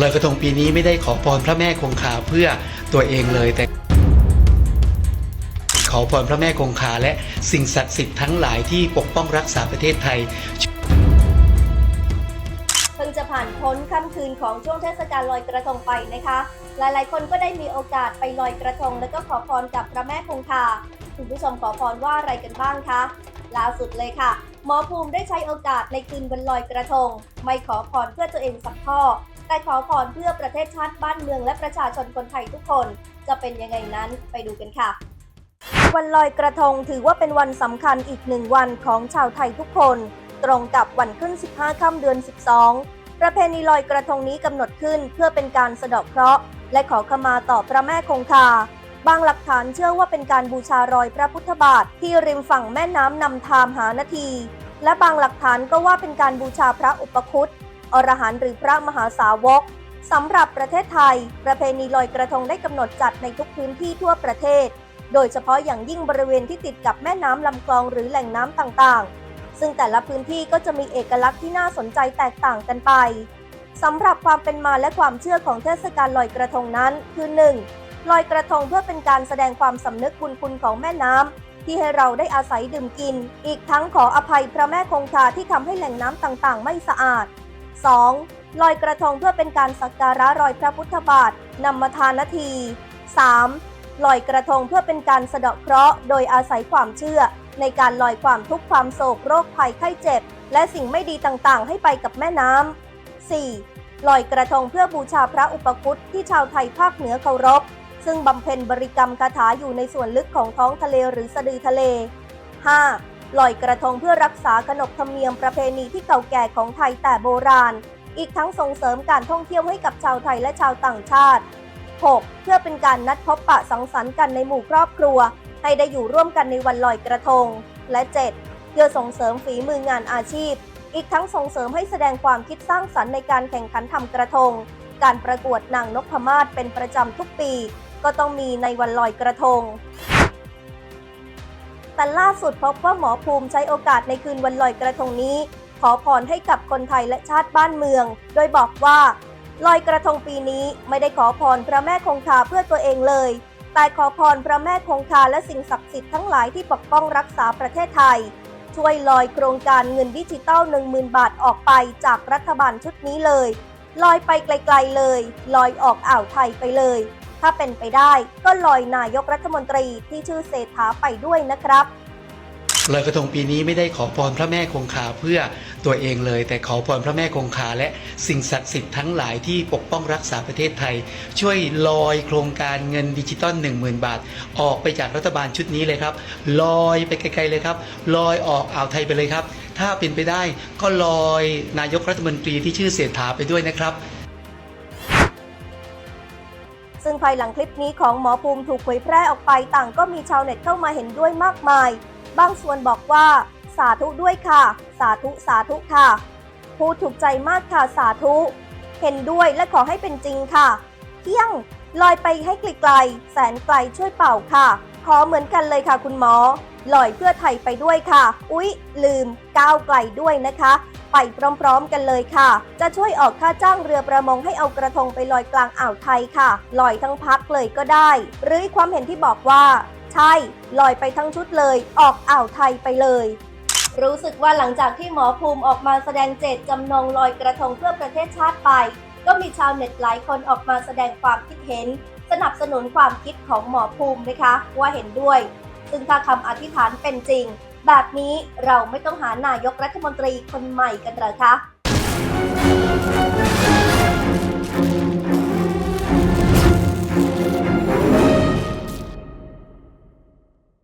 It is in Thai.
ลอยกระทงปีนี้ไม่ได้ขอพรพระแม่คงคาเพื่อตัวเองเลยแต่ขอพรพระแม่คงคาและสิ่งศักดิ์สิทธิ์ทั้งหลายที่ปกป้องรักษาประเทศไทย เพิ่งจะผ่านพ้นค่ำคืนของช่วงเทศกาลลอยกระทงไปนะคะ หลายๆ คนก็ได้มีโอกาสไปลอยกระทง แล้วก็ขอพรกับพระแม่คงคาคุณผู้ชมขอพรว่าอะไรกันบ้างคะล่าสุดเลยค่ะ หมอภูมิได้ใช้โอกาสในคืนวันลอยกระทง ไม่ขอพรเพื่อตัวเองสักข้อ แต่ขอพรเพื่อประเทศชาติบ้านเมืองและประชาชนคนไทยทุกคน จะเป็นยังไงนั้นไปดูกันค่ะ วันลอยกระทงถือว่าเป็นวันสำคัญอีกหนึ่งวันของชาวไทยทุกคน ตรงกับวันขึ้น 15 ค่ำเดือน 12 ประเพณีลอยกระทงนี้กำหนดขึ้นเพื่อเป็นการสะเดาะเคราะห์และขอขมาต่อพระแม่คงคาบางหลักฐานเชื่อว่าเป็นการบูชารอยพระพุทธบาทที่ริมฝั่งแม่น้ำนำทามหานาที และบางหลักฐานก็ว่าเป็นการบูชาพระอุปคุต อรหันต์หรือพระมหาสาวกสำหรับประเทศไทย ประเพณีลอยกระทงได้กำหนดจัดในทุกพื้นที่ทั่วประเทศ โดยเฉพาะอย่างยิ่งบริเวณที่ติดกับแม่น้ำลำคลองหรือแหล่งน้ำต่างๆ ซึ่งแต่ละพื้นที่ก็จะมีเอกลักษณ์ที่น่าสนใจแตกต่างกันไปสำหรับความเป็นมาและความเชื่อของเทศกาลลอยกระทงนั้นคือ 1. ลอยกระทงเพื่อเป็นการแสดงความสำนึกบุญคุณของแม่น้ำที่ให้เราได้อาศัยดื่มกิน อีกทั้งขออภัยพระแม่คงคาที่ทำให้แหล่งน้ำต่างๆ ไม่สะอาด 2. ลอยกระทงเพื่อเป็นการสักการะรอยพระพุทธบาทนำมาทานนาที 3. ลอยกระทงเพื่อเป็นการสะเดาะเคราะห์โดยอาศัยความเชื่อ ในการลอยความทุกข์ความโศกโรคภัยไข้เจ็บ และสิ่งไม่ดีต่างๆ ให้ไปกับแม่น้ำ 4. ลอยกระทงเพื่อบูชาพระอุปคุตที่ชาวไทยภาคเหนือเคารพ ซึ่งบำเพ็ญบริกรรมคาถาอยู่ในส่วนลึกของท้องทะเลหรือสะดือทะเล 5. ลอยกระทงเพื่อรักษาขนบธรรมเนียมประเพณีที่เก่าแก่ของไทยแต่โบราณ อีกทั้งส่งเสริมการท่องเที่ยวให้กับชาวไทยและชาวต่างชาติ 6. เพื่อเป็นการนัดพบปะสังสรรค์กันในหมู่ครอบครัว ให้ได้อยู่ร่วมกันในวันลอยกระทง และ 7. เพื่อส่งเสริมฝีมืองานอาชีพ อีกทั้งส่งเสริมให้แสดงความคิดสร้างสรรค์ในการแข่งขันทำกระทง การประกวดนางนพมาศเป็นประจำทุกปี ก็ต้องมีในวันลอยกระทง แต่ล่าสุดพบว่าหมอภูมิใช้โอกาสในคืนวันลอยกระทงนี้ ขอพรให้กับคนไทยและชาติบ้านเมือง โดยบอกว่า ลอยกระทงปีนี้ไม่ได้ขอพรพระแม่คงคาเพื่อตัวเองเลย แต่ขอพรพระแม่คงคาและสิ่งศักดิ์สิทธิ์ทั้งหลายที่ปกป้องรักษาประเทศไทย ช่วยลอยโครงการเงินดิจิตอล10,000 บาทออกไปจากรัฐบาลชุดนี้เลยลอยไปไกลๆเลย ลอยออกอ่าวไทยไปเลย ถ้าเป็นไปได้ก็ลอยนายกรัฐมนตรีที่ชื่อเศรษฐาไปด้วยนะครับลอยกระทงปีนี้ไม่ได้ขอพรพระแม่คงคาเพื่อตัวเองเลย แต่ขอพรพระแม่คงคาและสิ่งศักดิ์สิทธิ์ทั้งหลายที่ปกป้องรักษาประเทศไทย ช่วยลอยโครงการเงินดิจิตอล10,000 บาท ออกไปจากรัฐบาลชุดนี้เลยครับ ลอยไปไกลๆเลยครับ ลอยออกอ่าวไทยไปเลยครับ ถ้าเป็นไปได้ก็ลอยนายกรัฐมนตรีที่ชื่อเศรษฐาไปด้วยนะครับ ซึ่งภายหลังคลิปนี้ของหมอภูมิถูกเผยแพร่ออกไปต่างก็มีชาวเน็ตเข้ามาเห็นด้วยมากมาย บางส่วนบอกว่าสาธุด้วยค่ะ สาธุสาธุค่ะพูดถูกใจมากค่ะสาธุ เห็นด้วยและขอให้เป็นจริงค่ะ เที่ยงลอยไปให้ไกลๆแสนไกลช่วยเป่าค่ะ ขอเหมือนกันเลยค่ะคุณหมอ ลอยเพื่อไทยไปด้วยค่ะ อุ๊ย ลืมก้าวไกลด้วยนะคะ ไปพร้อมๆกันเลยค่ะ จะช่วยออกค่าจ้างเรือประมงให้เอากระทงไปลอยกลางอ่าวไทยค่ะ ลอยทั้งพักเลยก็ได้ หรือความเห็นที่บอกว่า ใช่ ลอยไปทั้งชุดเลย ออกอ่าวไทยไปเลยรู้สึกว่าหลังจากที่หมอภูมิออกมาแสดงเจตจำนงลอยกระทงเพื่อประเทศชาติไป ก็มีชาวเน็ตหลายคนออกมาแสดงความคิดเห็น สนับสนุนความคิดของหมอภูมินะคะ ว่าเห็นด้วย ซึ่งถ้าคำอธิษฐานเป็นจริง แบบนี้เราไม่ต้องหานายกรัฐมนตรีคนใหม่กันเหรอคะ